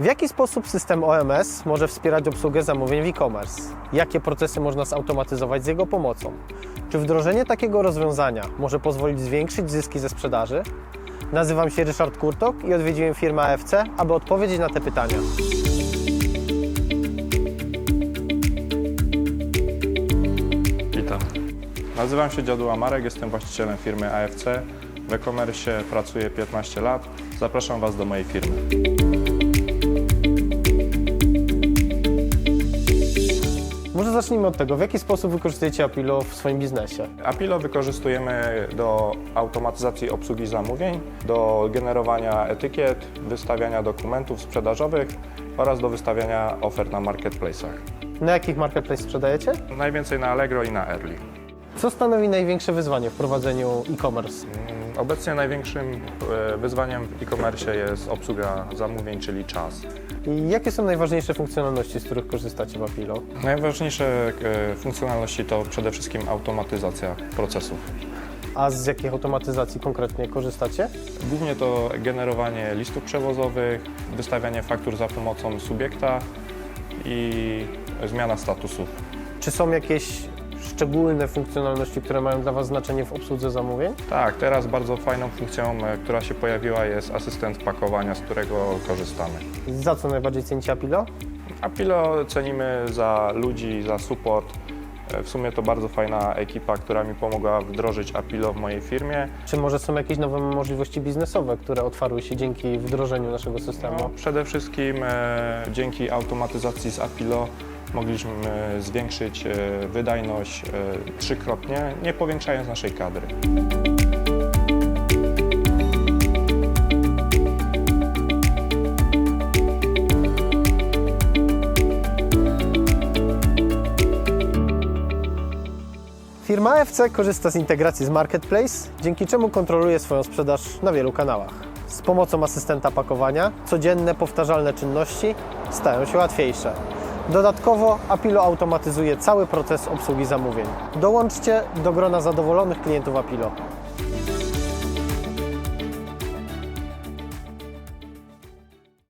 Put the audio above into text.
W jaki sposób system OMS może wspierać obsługę zamówień w e-commerce? Jakie procesy można zautomatyzować z jego pomocą? Czy wdrożenie takiego rozwiązania może pozwolić zwiększyć zyski ze sprzedaży? Nazywam się Ryszard Kurtok i odwiedziłem firmę AFC, aby odpowiedzieć na te pytania. Witam. Nazywam się Dziadu Marek, jestem właścicielem firmy AFC. W e-commerce pracuję 15 lat. Zapraszam Was do mojej firmy. Zacznijmy od tego, w jaki sposób wykorzystujecie Apilo w swoim biznesie? Apilo wykorzystujemy do automatyzacji obsługi zamówień, do generowania etykiet, wystawiania dokumentów sprzedażowych oraz do wystawiania ofert na marketplace'ach. Na jakich marketplace sprzedajecie? Najwięcej na Allegro i na Early. Co stanowi największe wyzwanie w prowadzeniu e-commerce? Mm, Obecnie największym e, wyzwaniem w e-commerce jest obsługa zamówień, czyli czas. I jakie są najważniejsze funkcjonalności, z których korzystacie w Apilo? Najważniejsze e, funkcjonalności to przede wszystkim automatyzacja procesów. A z jakich automatyzacji konkretnie korzystacie? Głównie to generowanie listów przewozowych, wystawianie faktur za pomocą subiekta i zmiana statusów. Czy są jakieś szczególne funkcjonalności, które mają dla Was znaczenie w obsłudze zamówień? Tak, teraz bardzo fajną funkcją, e, która się pojawiła jest asystent pakowania, z którego korzystamy. Za co najbardziej cenicie Apilo? Apilo cenimy za ludzi, za support. E, W sumie to bardzo fajna ekipa, która mi pomogła wdrożyć Apilo w mojej firmie. Czy może są jakieś nowe możliwości biznesowe, które otwarły się dzięki wdrożeniu naszego systemu? No, przede wszystkim e, dzięki automatyzacji z Apilo mogliśmy zwiększyć e, wydajność e, trzykrotnie, nie powiększając naszej kadry. Firma AFC korzysta z integracji z Marketplace, dzięki czemu kontroluje swoją sprzedaż na wielu kanałach. Z pomocą asystenta pakowania codzienne, powtarzalne czynności stają się łatwiejsze. Dodatkowo Apilo automatyzuje cały proces obsługi zamówień. Dołączcie do grona zadowolonych klientów Apilo.